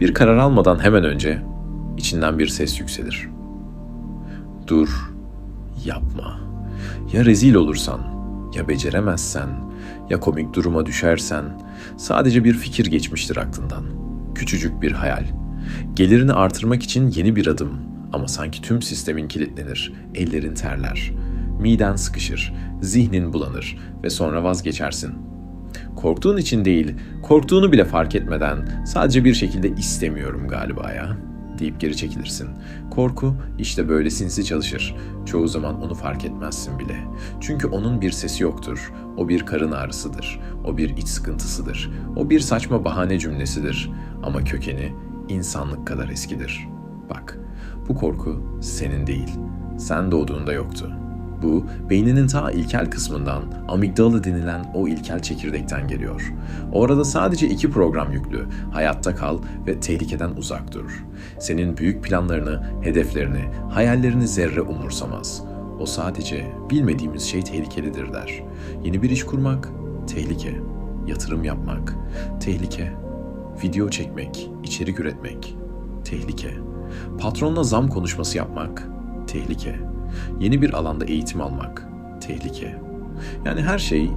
Bir karar almadan hemen önce içinden bir ses yükselir. Dur, yapma. Ya rezil olursan, ya beceremezsen, ya komik duruma düşersen, sadece bir fikir geçmiştir aklından. Küçücük bir hayal. Gelirini artırmak için yeni bir adım ama sanki tüm sistemin kilitlenir, ellerin terler. Miden sıkışır, zihnin bulanır ve sonra vazgeçersin. Korktuğun için değil, korktuğunu bile fark etmeden sadece bir şekilde istemiyorum galiba ya deyip geri çekilirsin. Korku işte böyle sinsi çalışır. Çoğu zaman onu fark etmezsin bile. Çünkü onun bir sesi yoktur. O bir karın ağrısıdır. O bir iç sıkıntısıdır. O bir saçma bahane cümlesidir. Ama kökeni insanlık kadar eskidir. Bak, bu korku senin değil. Sen doğduğunda yoktu. Bu, beyninin ta ilkel kısmından, amigdala denilen o ilkel çekirdekten geliyor. Orada sadece iki program yüklü, hayatta kal ve tehlikeden uzak dur. Senin büyük planlarını, hedeflerini, hayallerini zerre umursamaz. O sadece bilmediğimiz şey tehlikelidir der. Yeni bir iş kurmak, tehlike. Yatırım yapmak, tehlike. Video çekmek, içerik üretmek, tehlike. Patronla zam konuşması yapmak, tehlike. Yeni bir alanda eğitim almak, tehlike. Yani her şey,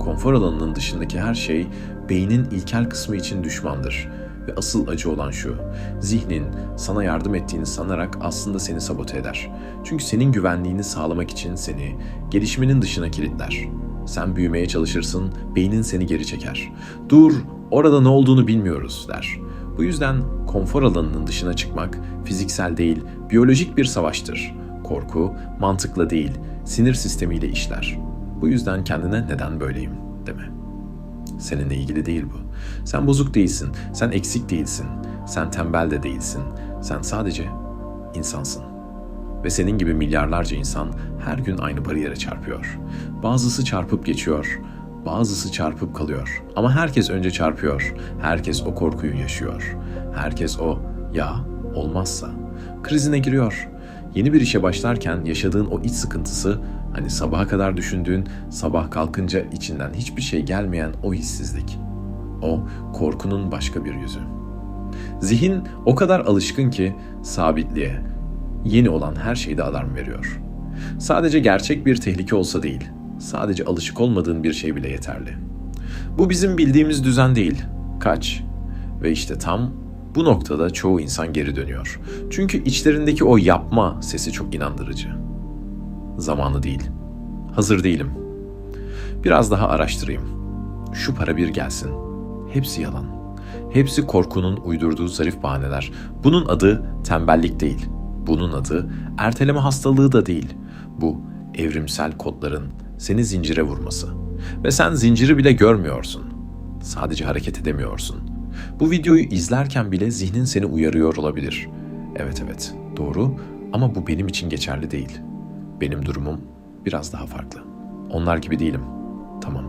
konfor alanının dışındaki her şey beynin ilkel kısmı için düşmandır. Ve asıl acı olan şu, zihnin sana yardım ettiğini sanarak aslında seni sabote eder. Çünkü senin güvenliğini sağlamak için seni gelişmenin dışına kilitler. Sen büyümeye çalışırsın, beynin seni geri çeker. Dur, orada ne olduğunu bilmiyoruz der. Bu yüzden konfor alanının dışına çıkmak fiziksel değil, biyolojik bir savaştır. Korku mantıkla değil, sinir sistemiyle işler. Bu yüzden kendine neden böyleyim deme. Seninle ilgili değil bu. Sen bozuk değilsin, sen eksik değilsin, sen tembel de değilsin. Sen sadece insansın. Ve senin gibi milyarlarca insan her gün aynı bariyere çarpıyor. Bazısı çarpıp geçiyor, bazısı çarpıp kalıyor. Ama herkes önce çarpıyor. Herkes o korkuyu yaşıyor. Herkes o ya olmazsa krizine giriyor. Yeni bir işe başlarken yaşadığın o iç sıkıntısı, hani sabaha kadar düşündüğün, sabah kalkınca içinden hiçbir şey gelmeyen o hissizlik. O korkunun başka bir yüzü. Zihin o kadar alışkın ki sabitliğe, yeni olan her şeyde alarm veriyor. Sadece gerçek bir tehlike olsa değil, sadece alışık olmadığın bir şey bile yeterli. Bu bizim bildiğimiz düzen değil. Kaç. Ve işte tam bu noktada çoğu insan geri dönüyor. Çünkü içlerindeki o yapma sesi çok inandırıcı. Zamanı değil. Hazır değilim. Biraz daha araştırayım. Şu para bir gelsin. Hepsi yalan. Hepsi korkunun uydurduğu zarif bahaneler. Bunun adı tembellik değil. Bunun adı erteleme hastalığı da değil. Bu evrimsel kodların seni zincire vurması. Ve sen zinciri bile görmüyorsun. Sadece hareket edemiyorsun. Bu videoyu izlerken bile zihnin seni uyarıyor olabilir. Evet evet, doğru ama bu benim için geçerli değil. Benim durumum biraz daha farklı. Onlar gibi değilim. Tamam.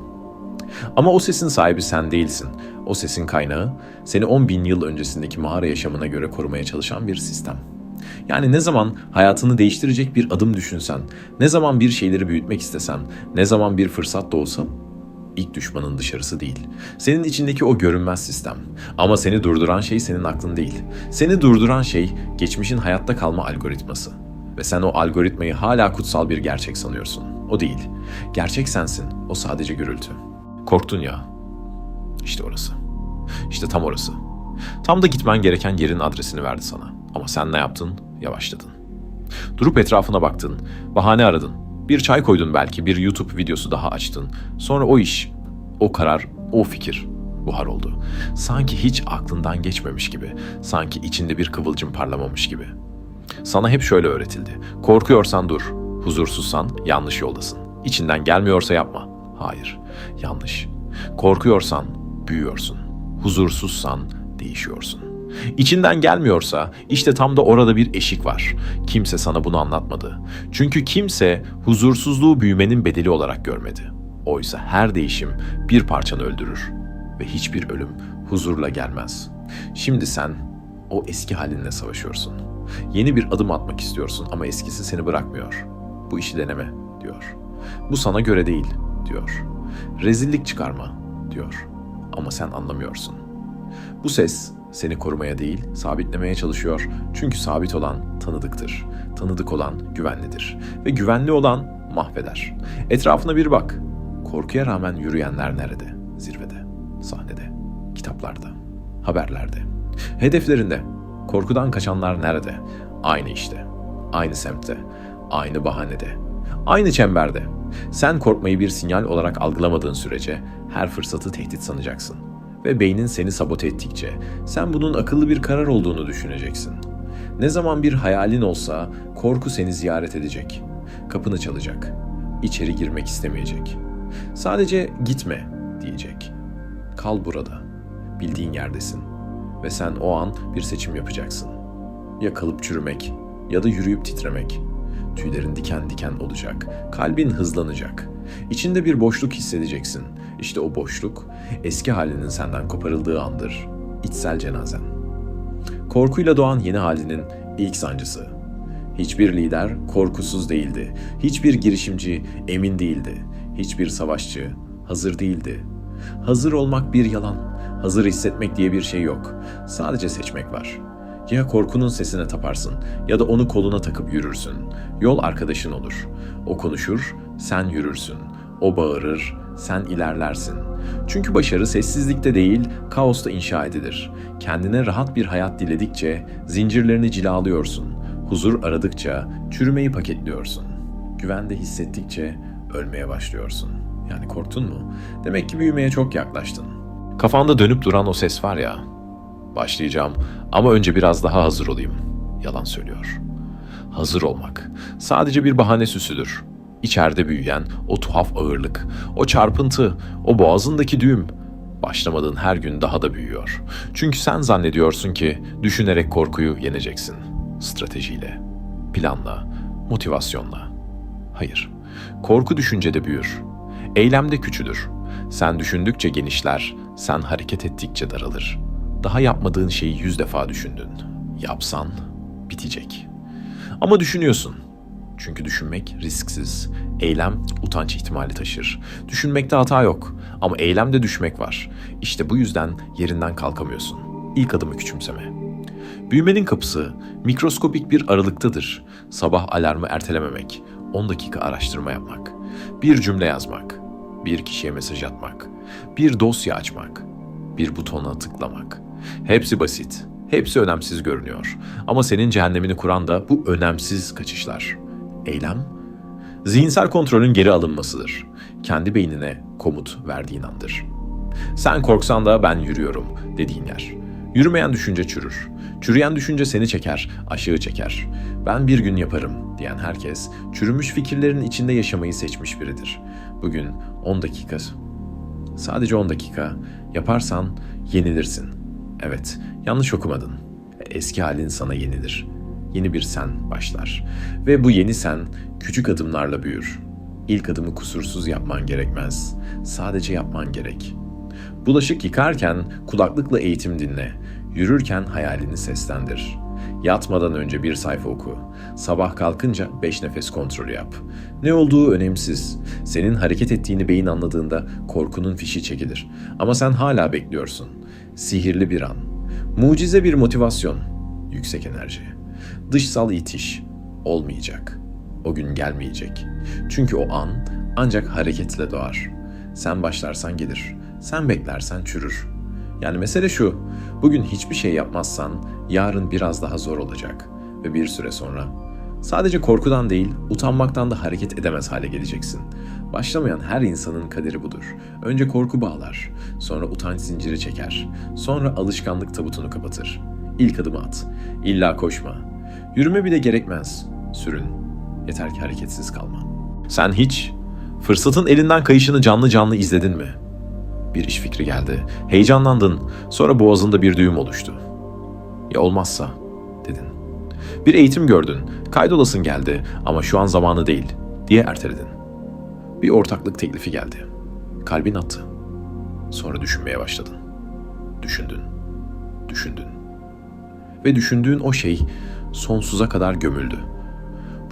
Ama o sesin sahibi sen değilsin. O sesin kaynağı seni 10 bin yıl öncesindeki mağara yaşamına göre korumaya çalışan bir sistem. Yani ne zaman hayatını değiştirecek bir adım düşünsen, ne zaman bir şeyleri büyütmek istesen, ne zaman bir fırsat doğsa ilk düşmanın dışarısı değil. Senin içindeki o görünmez sistem. Ama seni durduran şey senin aklın değil. Seni durduran şey geçmişin hayatta kalma algoritması. Ve sen o algoritmayı hala kutsal bir gerçek sanıyorsun. O değil. Gerçek sensin. O sadece gürültü. Korktun ya. İşte orası. İşte tam orası. Tam da gitmen gereken yerin adresini verdi sana. Ama sen ne yaptın? Yavaşladın. Durup etrafına baktın. Bahane aradın. Bir çay koydun belki, bir YouTube videosu daha açtın. Sonra o iş, o karar, o fikir buhar oldu. Sanki hiç aklından geçmemiş gibi. Sanki içinde bir kıvılcım parlamamış gibi. Sana hep şöyle öğretildi. Korkuyorsan dur. Huzursuzsan yanlış yoldasın. İçinden gelmiyorsa yapma. Hayır, yanlış. Korkuyorsan büyüyorsun. Huzursuzsan değişiyorsun. İçinden gelmiyorsa işte tam da orada bir eşik var. Kimse sana bunu anlatmadı. Çünkü kimse huzursuzluğu büyümenin bedeli olarak görmedi. Oysa her değişim bir parçanı öldürür ve hiçbir ölüm huzurla gelmez. Şimdi sen o eski halinle savaşıyorsun. Yeni bir adım atmak istiyorsun ama eskisi seni bırakmıyor. Bu işi deneme diyor. Bu sana göre değil diyor. Rezillik çıkarma diyor. Ama sen anlamıyorsun. Bu ses seni korumaya değil, sabitlemeye çalışıyor. Çünkü sabit olan tanıdıktır. Tanıdık olan güvenlidir. Ve güvenli olan mahveder. Etrafına bir bak. Korkuya rağmen yürüyenler nerede? Zirvede, sahnede, kitaplarda, haberlerde, hedeflerinde. Korkudan kaçanlar nerede? Aynı işte, aynı semtte, aynı bahanede, aynı çemberde. Sen korkmayı bir sinyal olarak algılamadığın sürece her fırsatı tehdit sanacaksın. Ve beynin seni sabote ettikçe sen bunun akıllı bir karar olduğunu düşüneceksin. Ne zaman bir hayalin olsa korku seni ziyaret edecek. Kapını çalacak. İçeri girmek istemeyecek. Sadece gitme diyecek. Kal burada. Bildiğin yerdesin. Ve sen o an bir seçim yapacaksın. Ya kalıp çürümek ya da yürüyüp titremek. Tüylerin diken diken olacak. Kalbin hızlanacak. İçinde bir boşluk hissedeceksin. İşte o boşluk eski halinin senden koparıldığı andır. İçsel cenazen. Korkuyla doğan yeni halinin ilk sancısı. Hiçbir lider korkusuz değildi. Hiçbir girişimci emin değildi. Hiçbir savaşçı hazır değildi. Hazır olmak bir yalan. Hazır hissetmek diye bir şey yok. Sadece seçmek var. Ya korkunun sesine taparsın ya da onu koluna takıp yürürsün. Yol arkadaşın olur. O konuşur, sen yürürsün. O bağırır, sen ilerlersin. Çünkü başarı sessizlikte değil, kaosta inşa edilir. Kendine rahat bir hayat diledikçe zincirlerini cilalıyorsun. Huzur aradıkça çürümeyi paketliyorsun. Güvende hissettikçe ölmeye başlıyorsun. Yani korktun mu? Demek ki büyümeye çok yaklaştın. Kafanda dönüp duran o ses var ya. Başlayacağım ama önce biraz daha hazır olayım. Yalan söylüyor. Hazır olmak sadece bir bahane süsüdür. İçeride büyüyen o tuhaf ağırlık, o çarpıntı, o boğazındaki düğüm başlamadığın her gün daha da büyüyor. Çünkü sen zannediyorsun ki düşünerek korkuyu yeneceksin. Stratejiyle, planla, motivasyonla. Hayır. Korku düşüncede büyür. Eylemde küçülür. Sen düşündükçe genişler, sen hareket ettikçe daralır. Daha yapmadığın şeyi yüz defa düşündün. Yapsan bitecek. Ama düşünüyorsun. Çünkü düşünmek risksiz. Eylem utanç ihtimali taşır. Düşünmekte hata yok ama eylemde düşmek var. İşte bu yüzden yerinden kalkamıyorsun. İlk adımı küçümseme. Büyümenin kapısı mikroskopik bir aralıktadır. Sabah alarmı ertelememek, 10 dakika araştırma yapmak, bir cümle yazmak, bir kişiye mesaj atmak, bir dosya açmak, bir butona tıklamak. Hepsi basit, hepsi önemsiz görünüyor. Ama senin cehennemini kuran da bu önemsiz kaçışlar. Eylem, zihinsel kontrolün geri alınmasıdır. Kendi beynine komut verdiğin andır. Sen korksan da ben yürüyorum dediğin yer. Yürümeyen düşünce çürür. Çürüyen düşünce seni çeker, aşağı çeker. Ben bir gün yaparım diyen herkes çürümüş fikirlerin içinde yaşamayı seçmiş biridir. Bugün 10 dakika, sadece 10 dakika yaparsan yenilirsin. Evet, yanlış okumadın. Eski halin sana yenilir. Yeni bir sen başlar. Ve bu yeni sen küçük adımlarla büyür. İlk adımı kusursuz yapman gerekmez. Sadece yapman gerek. Bulaşık yıkarken kulaklıkla eğitim dinle. Yürürken hayalini seslendir. Yatmadan önce bir sayfa oku. Sabah kalkınca beş nefes kontrolü yap. Ne olduğu önemsiz. Senin hareket ettiğini beyin anladığında korkunun fişi çekilir. Ama sen hala bekliyorsun. Sihirli bir an. Mucize bir motivasyon. Yüksek enerji. Dışsal itiş. Olmayacak. O gün gelmeyecek. Çünkü o an ancak hareketle doğar. Sen başlarsan gelir. Sen beklersen çürür. Yani mesele şu, bugün hiçbir şey yapmazsan yarın biraz daha zor olacak ve bir süre sonra sadece korkudan değil, utanmaktan da hareket edemez hale geleceksin. Başlamayan her insanın kaderi budur. Önce korku bağlar, sonra utanç zinciri çeker, sonra alışkanlık tabutunu kapatır. İlk adımı at. İlla koşma. Yürüme bile gerekmez. Sürün. Yeter ki hareketsiz kalma. Sen hiç fırsatın elinden kayışını canlı canlı izledin mi? Bir iş fikri geldi. Heyecanlandın. Sonra boğazında bir düğüm oluştu. Ya olmazsa dedin. Bir eğitim gördün. Kaydolasın geldi ama şu an zamanı değil diye erteledin. Bir ortaklık teklifi geldi. Kalbin attı. Sonra düşünmeye başladın. Düşündün. Düşündün. Ve düşündüğün o şey sonsuza kadar gömüldü.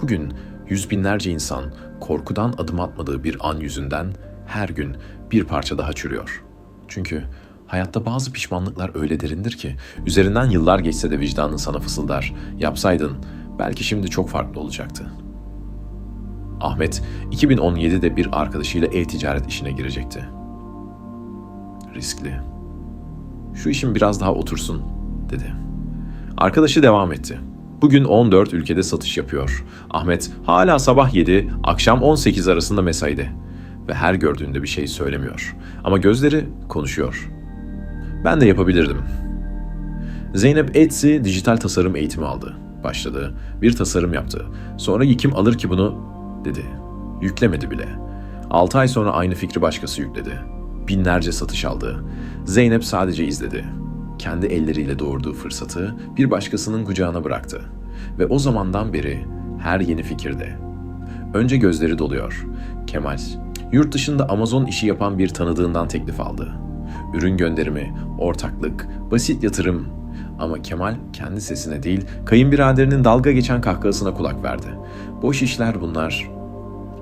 Bugün yüz binlerce insan korkudan adım atmadığı bir an yüzünden her gün bir parça daha çürüyor. Çünkü Hayatta bazı pişmanlıklar öyle derindir ki üzerinden yıllar geçse de vicdanın sana fısıldar. Yapsaydın belki şimdi çok farklı olacaktı. Ahmet 2017'de bir arkadaşıyla e-ticaret işine girecekti. Riskli. Şu işin biraz daha otursun dedi. Arkadaşı devam etti. Bugün 14 ülkede satış yapıyor. Ahmet hala sabah 7, akşam 18 arasında mesaide. Ve her gördüğünde bir şey söylemiyor. Ama gözleri konuşuyor. Ben de yapabilirdim. Zeynep Etsy dijital tasarım eğitimi aldı. Başladı. Bir tasarım yaptı. Sonra kim alır ki bunu dedi. Yüklemedi bile. 6 ay sonra aynı fikri başkası yükledi. Binlerce satış aldı. Zeynep sadece izledi. Kendi elleriyle doğurduğu fırsatı bir başkasının kucağına bıraktı. Ve o zamandan beri her yeni fikirde. Önce gözleri doluyor. Kemal, yurt dışında Amazon işi yapan bir tanıdığından teklif aldı. Ürün gönderimi, ortaklık, basit yatırım. Ama Kemal kendi sesine değil, kayınbiraderinin dalga geçen kahkahasına kulak verdi. Boş işler bunlar.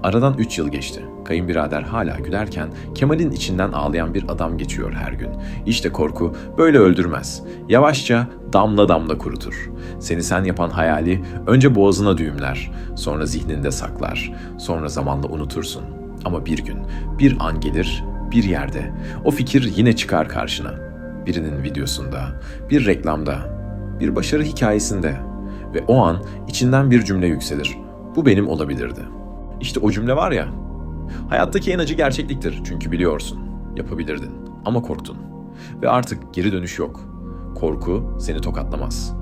Aradan 3 yıl geçti. Kayınbirader hala gülerken Kemal'in içinden ağlayan bir adam geçiyor her gün. İşte korku böyle öldürmez. Yavaşça damla damla kurutur. Seni sen yapan hayali önce boğazına düğümler, sonra zihninde saklar, sonra zamanla unutursun. Ama bir gün, bir an gelir, bir yerde o fikir yine çıkar karşına. Birinin videosunda, bir reklamda, bir başarı hikayesinde ve o an içinden bir cümle yükselir. Bu benim olabilirdi. İşte o cümle var ya. Hayattaki en acı gerçekliktir çünkü biliyorsun. Yapabilirdin ama korktun. Ve artık geri dönüş yok. Korku seni tokatlamaz.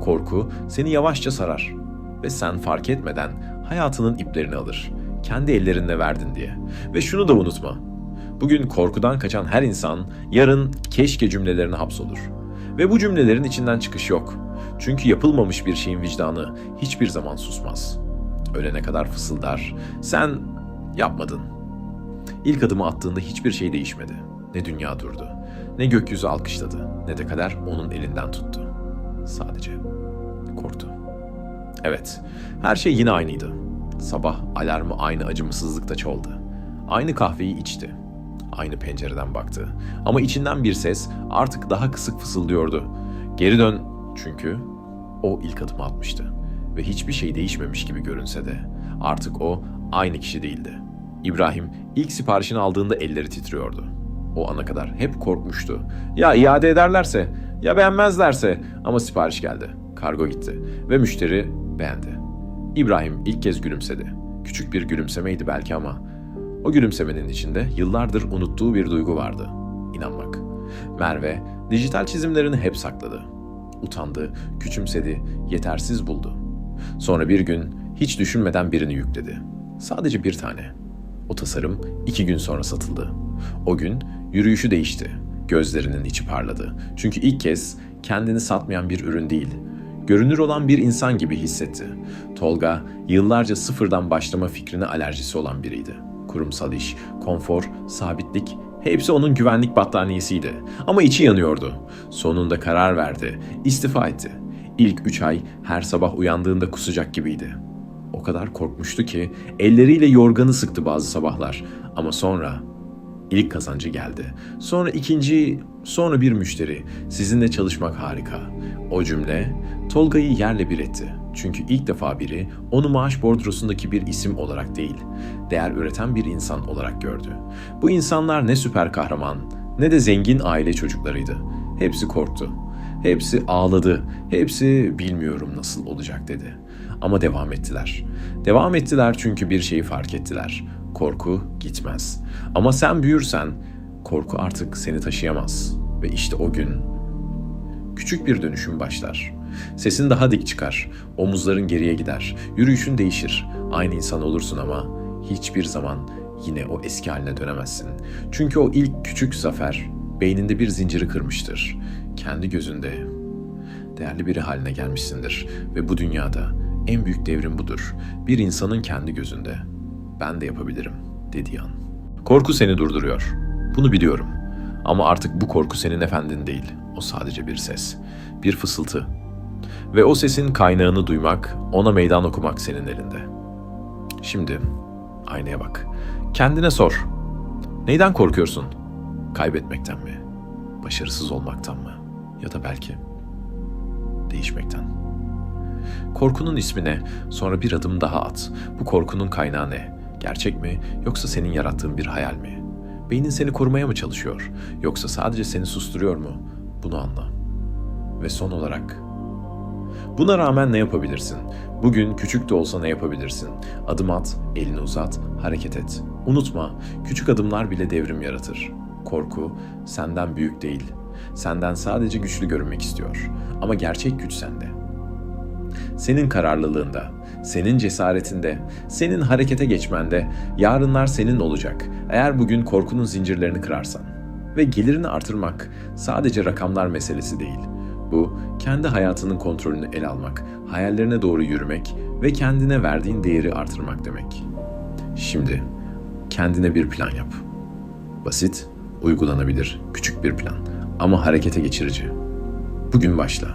Korku seni yavaşça sarar. Ve sen fark etmeden hayatının iplerini alır. Kendi ellerinle verdin diye. Ve şunu da unutma. Bugün korkudan kaçan her insan yarın keşke cümlelerine hapsolur. Ve bu cümlelerin içinden çıkış yok. Çünkü yapılmamış bir şeyin vicdanı hiçbir zaman susmaz. Ölene kadar fısıldar. Sen yapmadın. İlk adımı attığında hiçbir şey değişmedi. Ne dünya durdu, ne gökyüzü alkışladı, ne de kader onun elinden tuttu. Sadece korktu. Evet, her şey yine aynıydı. Sabah alarmı aynı acımasızlıkta çaldı. Aynı kahveyi içti. Aynı pencereden baktı. Ama içinden bir ses artık daha kısık fısıldıyordu. Geri dön çünkü o ilk adımı atmıştı. Ve hiçbir şey değişmemiş gibi görünse de artık o aynı kişi değildi. İbrahim ilk siparişini aldığında elleri titriyordu. O ana kadar hep korkmuştu. Ya iade ederlerse, ya beğenmezlerse ama sipariş geldi. Kargo gitti ve müşteri beğendi. İbrahim ilk kez gülümsedi. Küçük bir gülümsemeydi belki ama o gülümsemenin içinde yıllardır unuttuğu bir duygu vardı. İnanmak. Merve dijital çizimlerini hep sakladı. Utandı, küçümsedi, yetersiz buldu. Sonra bir gün hiç düşünmeden birini yükledi. Sadece bir tane. O tasarım iki gün sonra satıldı. O gün yürüyüşü değişti. Gözlerinin içi parladı. Çünkü ilk kez kendini satmayan bir ürün değil, görünür olan bir insan gibi hissetti. Tolga yıllarca sıfırdan başlama fikrine alerjisi olan biriydi. Kurumsal iş, konfor, sabitlik hepsi onun güvenlik battaniyesiydi. Ama içi yanıyordu. Sonunda karar verdi, istifa etti. İlk üç ay her sabah uyandığında kusacak gibiydi. O kadar korkmuştu ki elleriyle yorganı sıktı bazı sabahlar. Ama sonra ilk kazancı geldi. Sonra ikinci, sonra bir müşteri. Sizinle çalışmak harika. O cümle Tolga'yı yerle bir etti. Çünkü ilk defa biri onu maaş bordrosundaki bir isim olarak değil, değer üreten bir insan olarak gördü. Bu insanlar ne süper kahraman ne de zengin aile çocuklarıydı. Hepsi korktu. Hepsi ağladı. Hepsi bilmiyorum nasıl olacak dedi. Ama devam ettiler. Devam ettiler çünkü bir şeyi fark ettiler. Korku gitmez. Ama sen büyürsen korku artık seni taşıyamaz. Ve işte o gün küçük bir dönüşüm başlar. Sesin daha dik çıkar, omuzların geriye gider, yürüyüşün değişir. Aynı insan olursun ama hiçbir zaman yine o eski haline dönemezsin. Çünkü o ilk küçük zafer beyninde bir zinciri kırmıştır. Kendi gözünde değerli biri haline gelmişsindir ve bu dünyada en büyük devrim budur. Bir insanın kendi gözünde. Ben de yapabilirim dediği an. Korku seni durduruyor. Bunu biliyorum. Ama artık bu korku senin efendin değil. O sadece bir ses. Bir fısıltı. Ve o sesin kaynağını duymak, ona meydan okumak senin elinde. Şimdi aynaya bak. Kendine sor. Neyden korkuyorsun? Kaybetmekten mi? Başarısız olmaktan mı? Ya da belki değişmekten. Korkunun ismi ne? Sonra bir adım daha at. Bu korkunun kaynağı ne? Gerçek mi yoksa senin yarattığın bir hayal mi? Beynin seni korumaya mı çalışıyor yoksa sadece seni susturuyor mu? Bunu anla. Ve son olarak Buna rağmen ne yapabilirsin? Bugün küçük de olsa ne yapabilirsin? Adım at, elini uzat, hareket et. Unutma, küçük adımlar bile devrim yaratır. Korku senden büyük değil. Senden sadece güçlü görünmek istiyor. Ama gerçek güç sende. Senin kararlılığında, senin cesaretinde, senin harekete geçmende, yarınlar senin olacak. Eğer bugün korkunun zincirlerini kırarsan. Ve gelirini artırmak sadece rakamlar meselesi değil. Bu, kendi hayatının kontrolünü ele almak, hayallerine doğru yürümek ve kendine verdiğin değeri artırmak demek. Şimdi kendine bir plan yap. Basit, uygulanabilir, küçük bir plan ama harekete geçirici. Bugün başla.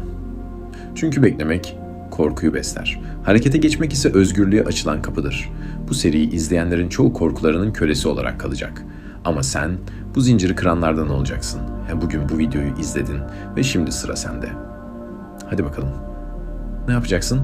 Çünkü beklemek korkuyu besler. Harekete geçmek ise özgürlüğe açılan kapıdır. Bu seriyi izleyenlerin çoğu korkularının kölesi olarak kalacak. Ama sen bu zinciri kıranlardan olacaksın. Ya bugün bu videoyu izledin ve şimdi sıra sende. Hadi bakalım. Ne yapacaksın?